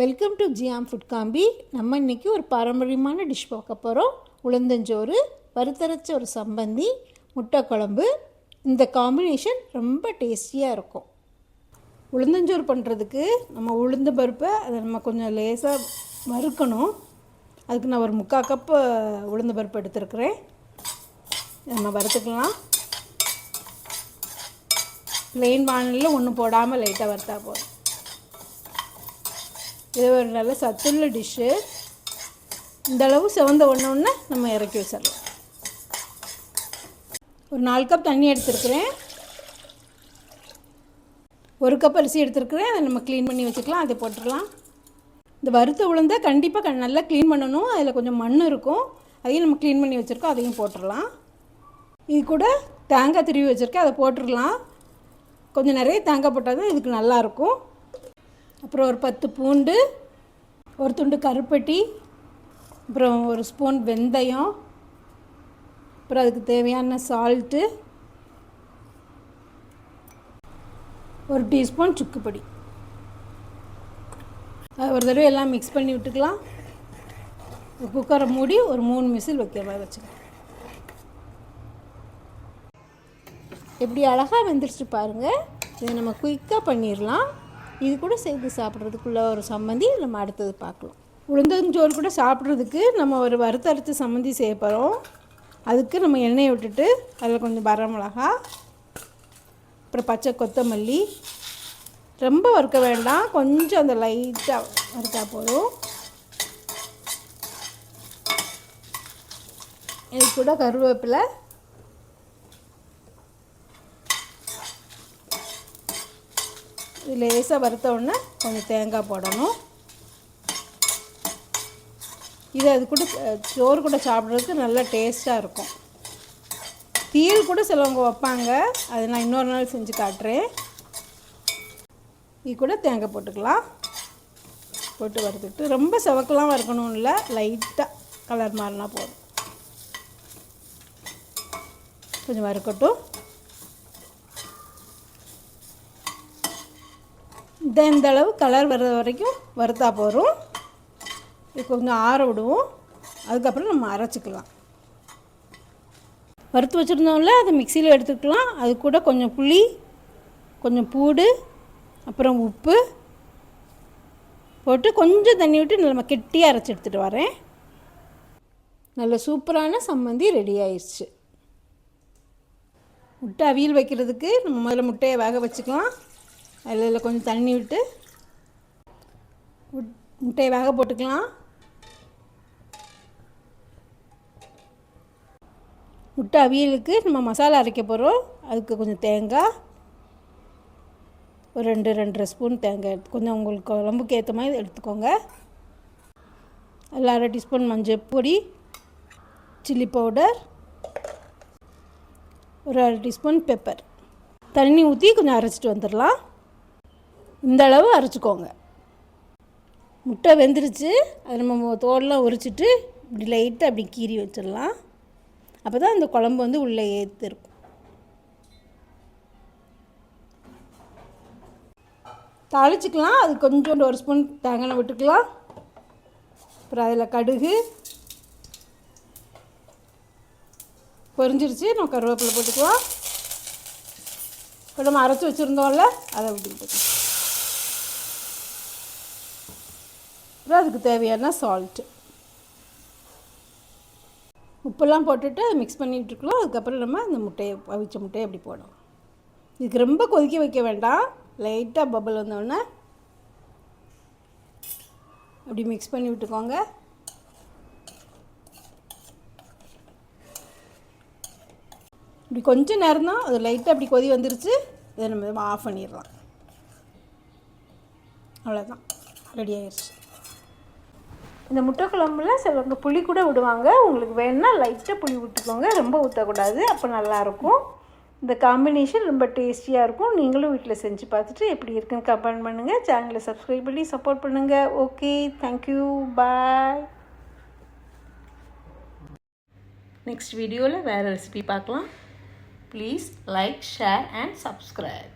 Welcome to ஜியாம் food காம்பி நம்ம இன்றைக்கி ஒரு பாரம்பரியமான டிஷ் பார்க்க போகிறோம் உளுந்தஞ்சோறு வறுத்தரைச்ச ஒரு சம்பந்தி முட்டை குழம்பு. இந்த காம்பினேஷன் ரொம்ப டேஸ்டியாக இருக்கும். உளுந்தஞ்சோறு பண்ணுறதுக்கு நம்ம உளுந்த பருப்பை அதை நம்ம கொஞ்சம் லேசாக வறுக்கணும். அதுக்கு நான் ஒரு முக்கால் கப்பு உளுந்த பருப்பு எடுத்துருக்குறேன். நம்ம வறுத்துக்கலாம். ப்ளெயின் வானலில் ஒன்றும் போடாமல் லைட்டாக வறுத்தா போதும். இது ஒரு நல்ல சத்துள்ள டிஷ்ஷு இந்த அளவு சிவந்த ஒன்று நம்ம இறக்கி வச்சிடலாம். ஒரு நாலு கப் தண்ணி எடுத்துருக்குறேன். ஒரு கப் அரிசி எடுத்துருக்குறேன். அதை நம்ம க்ளீன் பண்ணி வச்சுக்கலாம். அதை போட்டுடலாம். இந்த வறுத்த உளுந்தை கண்டிப்பாக க நல்லா க்ளீன் பண்ணணும். அதில் கொஞ்சம் மண் இருக்கும். அதையும் நம்ம க்ளீன் பண்ணி வச்சுருக்கோம். அதையும் போட்டுடலாம். இது கூட தேங்காய் திருவி வச்சுருக்கேன். அதை போட்டுடலாம். கொஞ்சம் நிறைய தேங்காய் போட்டால் தான் இதுக்கு நல்லாயிருக்கும் அப்புறம் ஒரு பத்து பூண்டு ஒரு துண்டு கருப்பட்டி அப்புறம் ஒரு ஸ்பூன் வெந்தயம் அப்புறம் அதுக்கு தேவையான சால்ட்டு ஒரு டீஸ்பூன் சுக்குப்பொடி ஒரு தடவை எல்லாம் மிக்ஸ் பண்ணி விட்டுக்கலாம். குக்கரை மூடி ஒரு மூணு மிசில் வைக்கிற மாதிரி வச்சுக்கலாம். எப்படி அழகாக வெந்துருச்சு பாருங்கள் இதை நம்ம குயிக்காக பண்ணிடலாம். இது கூட சேர்த்து சாப்பிட்றதுக்குள்ள ஒரு சம்மந்தி நம்ம அடுத்தது பார்க்கலாம். உளுந்தஞ்சோறு கூட சாப்பிட்றதுக்கு நம்ம ஒரு வறுத்தரைச்ச சம்மந்தி செய்ய போகிறோம் அதுக்கு நம்ம எண்ணெயை விட்டுட்டு அதில் கொஞ்சம் வரமிளகா அப்புறம் பச்சை கொத்தமல்லி. ரொம்ப வறுக்க வேண்டாம் கொஞ்சம் அந்த லைட்டாக வறுத்தா போதும். இது கூட கருவேப்பிலை லேசாக வறுத்த உடனே கொஞ்சம் தேங்காய் போடணும். இது அது கூட சோறு கூட சாப்பிட்றதுக்கு நல்லா டேஸ்ட்டாக இருக்கும். தீல் கூட சிலவங்க வைப்பாங்க. அது நான் இன்னொரு நாள் செஞ்சு காட்டுறேன். இது கூட தேங்காய் போட்டுக்கலாம். போட்டு வறுத்துட்டு ரொம்ப செவக்கெலாம் வறுக்கணும் இல்லை லைட்டாக கலர் மாறினா போதும். கொஞ்சம் வறுக்கட்டும். இந்த இந்த அளவு கலர் வர்ற வரைக்கும் வறுத்தா போகிறோம் இது கொஞ்சம் ஆற விடுவோம். அதுக்கப்புறம் நம்ம அரைச்சிக்கலாம். வறுத்து வச்சுருந்தோம்ல அதை மிக்சியில் எடுத்துக்கலாம். அது கூட கொஞ்சம் புளி கொஞ்சம் பூடு அப்புறம் உப்பு போட்டு கொஞ்சம் தண்ணி விட்டு நம்ம கெட்டியாக அரைச்சி எடுத்துகிட்டு வரேன். நல்ல சூப்பரான சம்மந்தி ரெடி ஆயிடுச்சு முட்டை அவியல் வைக்கிறதுக்கு நம்ம முதல்ல முட்டையை வேக வச்சுக்கலாம். அதில் கொஞ்சம் தண்ணி விட்டு முட்டையை வேக போட்டுக்கலாம். முட்டை அவியலுக்கு நம்ம மசாலா அரைக்க போகிறோம் அதுக்கு கொஞ்சம் தேங்காய் ஒரு ரெண்டு ரெண்டரை ஸ்பூன் தேங்காய் எடுத்து கொஞ்சம் உங்களுக்கு குழம்புக்கு ஏற்ற மாதிரி எடுத்துக்கோங்க. அதில் அரை டீஸ்பூன் மஞ்சள் பொடி சில்லி பவுடர் ஒரு அரை டீஸ்பூன் பெப்பர். தண்ணி ஊற்றி கொஞ்சம் அரைச்சிட்டு வந்துடலாம். இந்த அளவு அரைச்சிக்கோங்க. முட்டை வெந்துருச்சு. அதை நம்ம தோலெலாம் உரிச்சிட்டு இப்படி லைட்டாக அப்படி கீறி வச்சிடலாம். அப்போ தான் அந்த குழம்பு வந்து உள்ளே ஏற்றிருக்கும் தாளிச்சிக்கலாம். அது கொஞ்சோண்டு ஒரு ஸ்பூன் தேங்காய் விட்டுக்கலாம். அப்புறம் அதில் கடுகு. பொரிஞ்சிருச்சு. நம்ம கருவேப்பிலை போட்டுக்கலாம். இப்போ நம்ம அரைச்சி வச்சுருந்தோம்ல அதை விட்டுக்கிட்டு அப்புறம் அதுக்கு தேவையான சால்ட்டு உப்பெல்லாம் போட்டுட்டு மிக்ஸ் பண்ணிகிட்ருக்கலாம் அதுக்கப்புறம் நம்ம அந்த முட்டையை அவிச்ச முட்டையை அப்படி போடணும். இதுக்கு ரொம்ப கொதிக்க வைக்க வேண்டாம். லைட்டாக பபுள் வந்தோடனே அப்படி மிக்ஸ் பண்ணி விட்டுக்கோங்க. இப்படி கொஞ்சம் நேரம் தான் அது லைட்டாக அப்படி கொதி வந்துருச்சு. இதை நம்ம ஆஃப் பண்ணிடலாம். அவ்வளோதான் ரெடி ஆயிடுச்சு இந்த முட்டை குழம்புல சிலவங்க புளி கூட விடுவாங்க. உங்களுக்கு வேணுன்னா லைட்டாக புளி விட்டுக்கோங்க ரொம்ப ஊற்றக்கூடாது அப்போ நல்லாயிருக்கும். இந்த காம்பினேஷன் ரொம்ப டேஸ்டியாக இருக்கும். நீங்களும் வீட்டில் செஞ்சு பார்த்துட்டு எப்படி இருக்குன்னு கமெண்ட் பண்ணுங்கள் சேனலை சப்ஸ்கிரைப் பண்ணி சப்போர்ட் பண்ணுங்கள் ஓகே தேங்க்யூ பாய் நெக்ஸ்ட் வீடியோவில் வேறு ரெசிபி பார்க்கலாம். Please like share and subscribe